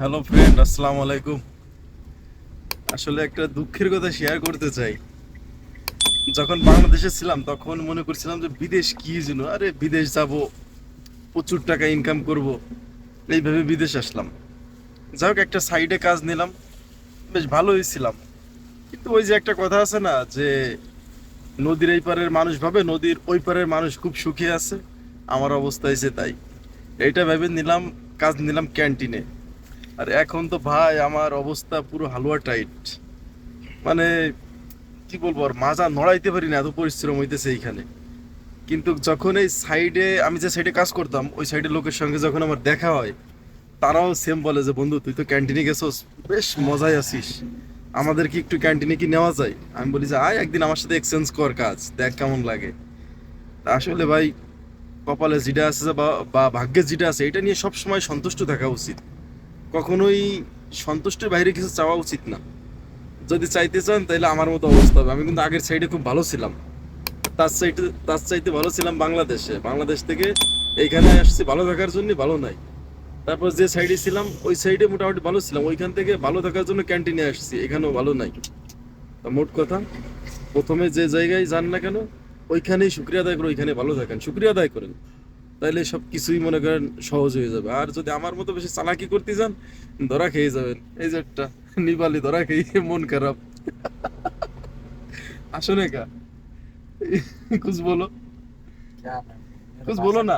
Hello friend আসসালামু আলাইকুম। আসলে একটা দুঃখের কথা শেয়ার করতে চাই। যখন বাংলাদেশে ছিলাম, তখন মনে করছিলাম যে বিদেশ কি যেন, আরে বিদেশ যাব, প্রচুর টাকা ইনকাম করব এইভাবে বিদেশ আসলাম। যাই হোক একটা সাইডে কাজ নিলাম, বেশ ভালোই ছিলাম। কিন্তু ওই যে একটা কথা আছে না, যে নদীর এই পারের মানুষ ভাবে, নদীর ওই পারের মানুষ খুব সুখী আছে, আমার অবস্থা হয়েছে তাই। এইটা ভেবে নিলাম, কাজ নিলাম ক্যান্টিনে আর এখন তো ভাই আমার অবস্থা পুরো হালুয়া টাইট। মানে কি বলব, আর মাজা নড়াইতে পারি না, এত পরিশ্রম হইতেছে এইখানে। কিন্তু যখন এই সাইডে আমি যে সাইডে কাজ করতাম, ওই সাইডের লোকের সঙ্গে যখন আমার দেখা হয়, তারাও সেম বলে যে, বন্ধু, তুই তো ক্যান্টিনে গেছোস, বেশ মজায় আছিস। আমাদের কি একটু ক্যান্টিনে কি নেওয়া যায়? আমি বলি যে, আয় একদিন আমার সাথে এক্সচেঞ্জ কর কাজ, দেখ কেমন লাগে। তা আসলে ভাই, কপালে যেটা আছে বা ভাগ্যে যেটা আছে, এটা নিয়ে সবসময় সন্তুষ্ট থাকা উচিত। কখনোই সন্তুষ্টের বাইরে কিছু চাওয়া উচিত না। যদি চাইতে চান তাহলে আমার মতো অবস্থা হবে। আমি কিন্তু আগের সাইডে খুব ভালো ছিলাম। তার সাইডে তার চাইতে ভালো ছিলাম বাংলাদেশে। বাংলাদেশ থেকে এইখানে আসছি, ভালো থাকার জন্য ভালো নাই। তারপর যে সাইডে ছিলাম, ওই সাইডে মোটামুটি ভালো ছিলাম। ওইখান থেকে ভালো থাকার জন্য ক্যান্টিনে আসছি, এখানেও ভালো নাই। তা মোট কথা, প্রথমে যে জায়গায় যান না কেন, ওইখানেই শুক্রিয়া আদায় করে ওইখানে ভালো থাকেন। শুক্রিয়া আদায় করেন। তাইলে সব কিছুই মনে করেন সহজ হয়ে যাবে আর যদি আমার মতো বেশি চালাকি করতে যান ধরা খেয়ে যাবেন এই যে একটা নিবালি ধরা খেয়ে মন খারাপ আসলে কা कुछ बोलो क्या मैं मेरा कुछ भाषा- बोलो ना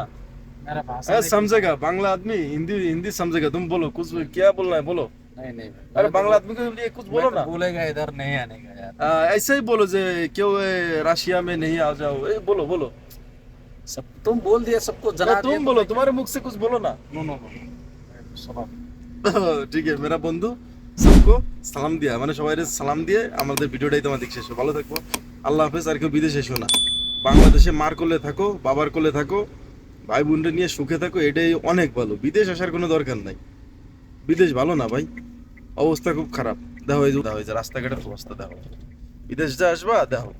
मेरा भाषा अरे नहीं- समझेगा बांग्ला आदमी हिंदी हिंदी समझेगा तुम बोलो कुछ क्या बोलना है बोलो नहीं नहीं अरे मैं बांग्ला तो- आदमी के लिए कुछ मैं बोलो तो ना बोलेगा इधर नहीं आने का यार आ, ऐसे ही बोलो जे क्यों ए, रशिया में नहीं आ जाओ ए, बोलो बोलो सब तुम बोल दिए सबको अरे जना तुम बोलो तुम्हारे मुख से कुछ बोलो ना नो नो नो सब ঠিক আছে মেরা বন্ধু সবকো সালাম দিয়া মানে সবাই সালাম দিয়ে আমাদের ভিডিওটাই তোমাদের শেষ ভালো থাকবো আল্লাহ হাফেজ আর কেউ বিদেশে এসো না বাংলাদেশে মার কোলে থাকো বাবার কোলে থাকো ভাই বোনটা নিয়ে সুখে থাকো এটাই অনেক ভালো বিদেশ আসার কোনো দরকার নাই বিদেশ ভালো না ভাই অবস্থা খুব খারাপ দেখো এই যে দেখো এই যে রাস্তাঘাটের অবস্থা দেখো বিদেশ যা আসবা দেখো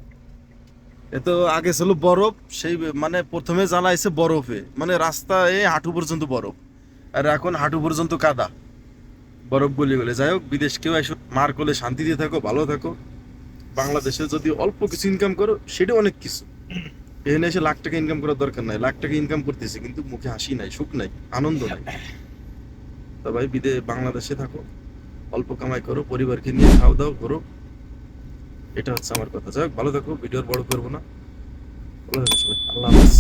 এ তো আগে ছিল বরফ, সেই মানে প্রথমে জ্বালাইছে বরফে। মানে রাস্তা রাস্তায় হাঁটু পর্যন্ত বরফ। আর এখন হাঁটু পর্যন্ত কাদা। বরফ গলি গলে। যাই হোক, বিদেশ কেউ এসো মার কোলে শান্তি দিয়ে থাকো, ভালো থাকো। বাংলাদেশে যদি অল্প কিছু ইনকাম করো, সেটা অনেক কিছু। এখানে এসে লাখ টাকা ইনকাম করার দরকার নাই। লাখ টাকা ইনকাম করতেছে, কিন্তু মুখে হাসি নাই, সুখ নাই, আনন্দ নাই। তো ভাই, বিদে বাংলাদেশে থাকো। অল্প কামাই করো, পরিবারকে নিয়ে খাওয়া দাওয়া করো। এটা হচ্ছে আমার কথা। যাই ভালো থাকো ভিডিওর বড় করব না। ভালো থাকো সবাই। আল্লাহ হাফেজ।